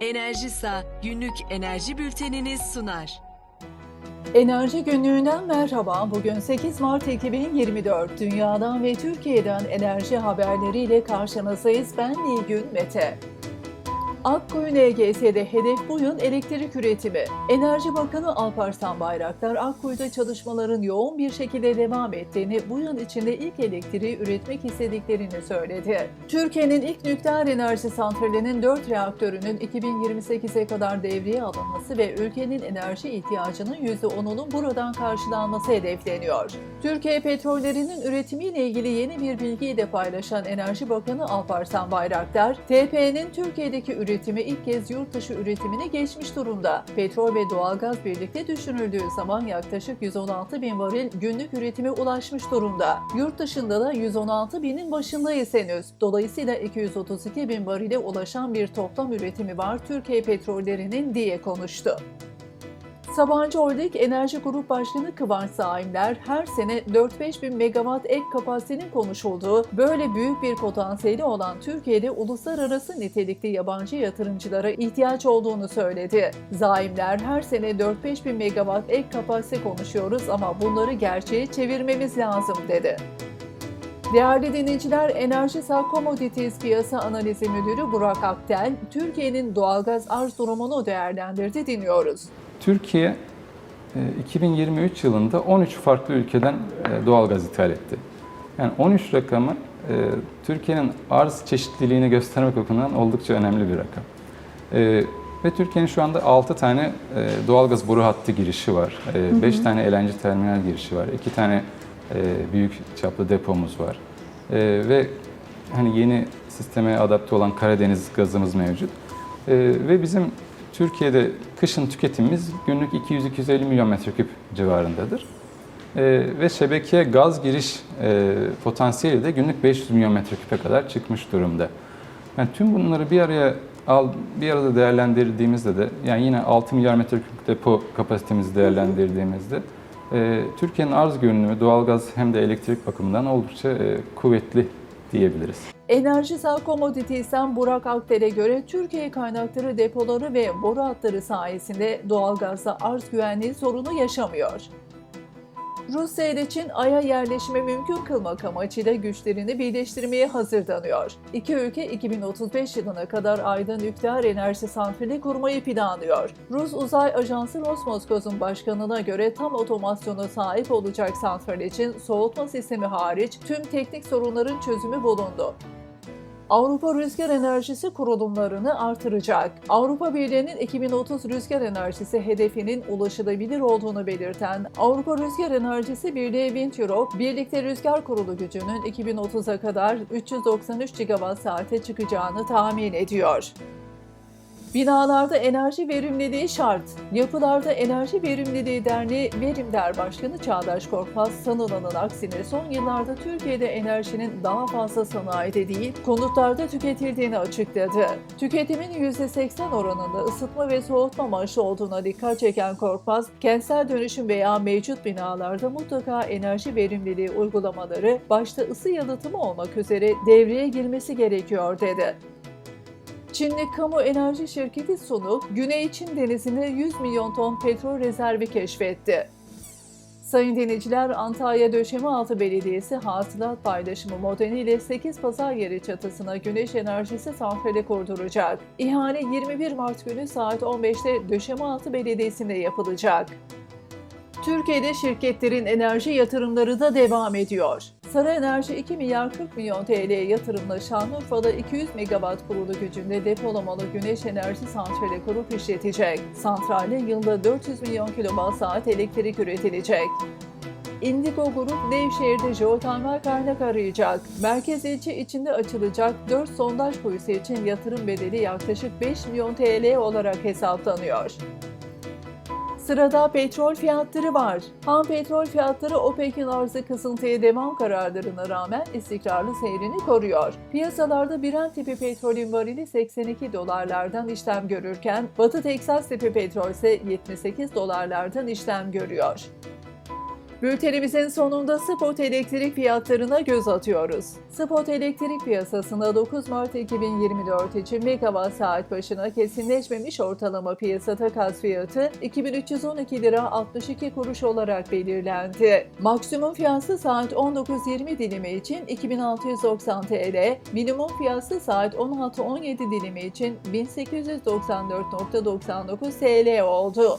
Enerjisa günlük enerji bülteniniz sunar. Enerji günlüğünden merhaba. Bugün 8 Mart 2024. Dünyadan ve Türkiye'den enerji haberleriyle karşınızdayız. Ben Nilgün Mete. Akkuyu NGS'de hedef bu yıl elektrik üretimi. Enerji Bakanı Alparslan Bayraktar, Akkuyu'da çalışmaların yoğun bir şekilde devam ettiğini, bu yıl içinde ilk elektriği üretmek istediklerini söyledi. Türkiye'nin ilk nükleer enerji santralinin 4 reaktörünün 2028'e kadar devreye alınması ve ülkenin enerji ihtiyacının %10'unun buradan karşılanması hedefleniyor. Türkiye petrollerinin üretimiyle ilgili yeni bir bilgiyi de paylaşan Enerji Bakanı Alparslan Bayraktar, TP'nin Türkiye'deki üretimi ilk kez yurt dışı üretimine geçmiş durumda. Petrol ve doğalgaz birlikte düşünüldüğü zaman yaklaşık 116 bin varil günlük üretime ulaşmış durumda. Yurt dışında da 116 binin başındayız henüz. Dolayısıyla 232 bin varile ulaşan bir toplam üretimi var Türkiye petrollerinin diye konuştu. Sabancı Holding Enerji Grup Başkanı Kıvanç Saimler her sene 4-5 bin megawatt ek kapasitenin konuşulduğu, böyle büyük bir potansiyeli olan Türkiye'de uluslararası nitelikli yabancı yatırımcılara ihtiyaç olduğunu söyledi. Zaimler her sene 4-5 bin megawatt ek kapasite konuşuyoruz ama bunları gerçeğe çevirmemiz lazım dedi. Değerli dinleyiciler, Enerjisa Commodities Piyasa Analizi Müdürü Burak Aktel, Türkiye'nin doğalgaz arz durumunu değerlendirdi dinliyoruz. Türkiye e, 2023 yılında 13 farklı ülkeden e, doğalgaz ithal etti. Yani 13 rakamı e, Türkiye'nin arz çeşitliliğini göstermek bakımından oldukça önemli bir rakam. E, Ve Türkiye'nin şu anda 6 tane e, doğalgaz boru hattı girişi var. 5 tane LNG terminal girişi var. 2 tane e, büyük çaplı depomuz var. E, Ve hani yeni sisteme adapte olan Karadeniz gazımız mevcut. E, Ve bizim Türkiye'de kışın tüketimimiz günlük 200-250 milyon metreküp civarındadır. Ee, ve şebekeye gaz giriş e, potansiyeli de günlük 500 milyon metreküpe kadar çıkmış durumda. Yani tüm bunları bir araya al, bir arada değerlendirdiğimizde de yani yine 6 milyar metreküp depo kapasitemizi değerlendirdiğimizde e, Türkiye'nin arz görünümü doğalgaz hem de elektrik bakımından oldukça e, kuvvetli diyebiliriz. Enerjisel Commodities'ten Burak Aktel'e göre Türkiye kaynakları depoları ve boru hatları sayesinde doğalgazda arz güvenliği sorunu yaşamıyor. Rusya ile Çin Ay'a yerleşimi mümkün kılmak amacıyla güçlerini birleştirmeye hazırlanıyor. İki ülke 2035 yılına kadar Ay'da nükleer enerji santrali kurmayı planlıyor. Rus Uzay Ajansı Rosmoskoz'un başkanına göre tam otomasyona sahip olacak santral için soğutma sistemi hariç tüm teknik sorunların çözümü bulundu. Avrupa Rüzgar Enerjisi kurulumlarını artıracak. Avrupa Birliği'nin 2030 rüzgar enerjisi hedefinin ulaşılabilir olduğunu belirten Avrupa Rüzgar Enerjisi Birliği Wind Europe, birlikte rüzgar kurulu gücünün 2030'a kadar 393 gigawatt saate çıkacağını tahmin ediyor. Binalarda enerji verimliliği şart. Yapılarda Enerji Verimliliği Derneği Verimder Başkanı Çağdaş Korkmaz, sanılanın aksine son yıllarda Türkiye'de enerjinin daha fazla sanayide değil, konutlarda tüketildiğini açıkladı. Tüketimin %80 oranında ısıtma ve soğutma amaçlı olduğuna dikkat çeken Korkmaz, kentsel dönüşüm veya mevcut binalarda mutlaka enerji verimliliği uygulamaları, başta ısı yalıtımı olmak üzere devreye girmesi gerekiyor dedi. Çinli kamu enerji şirketi Sunu, Güney Çin denizine 100 milyon ton petrol rezervi keşfetti. Sayın dinleyiciler, Antalya Döşemealtı Belediyesi hasılat paylaşımı modeliyle 8 pazar yeri çatısına güneş enerjisi santrali kurduracak. İhale 21 Mart günü saat 15'te Döşemealtı Belediyesi'nde yapılacak. Türkiye'de şirketlerin enerji yatırımları da devam ediyor. Sarı Enerji 2 milyar 40 milyon TL yatırımla Şanlıurfa'da 200 megawatt kurulu gücünde depolamalı güneş enerji santrali kurup işletecek. Santralde yılda 400 milyon kilowatt saat elektrik üretilecek. Indigo Grup Nevşehir'de jeotermal kaynak arayacak. Merkez ilçe içinde açılacak 4 sondaj kuyusu için yatırım bedeli yaklaşık 5 milyon TL olarak hesaplanıyor. Sırada petrol fiyatları var. Ham petrol fiyatları OPEC'in arzı kısıntıya devam kararlarına rağmen istikrarlı seyrini koruyor. Piyasalarda Brent tipi petrolün varili 82 dolarlardan işlem görürken Batı Teksas tipi petrol ise 78 dolarlardan işlem görüyor. Bültenimizin sonunda spot elektrik fiyatlarına göz atıyoruz. Spot elektrik piyasasında 9 Mart 2024 için megawatt saat başına kesinleşmemiş ortalama piyasa takas fiyatı 2312 lira 62 kuruş olarak belirlendi. Maksimum fiyatı saat 19.20 dilimi için 2690 TL, minimum fiyatı saat 16.17 dilimi için 1894.99 TL oldu.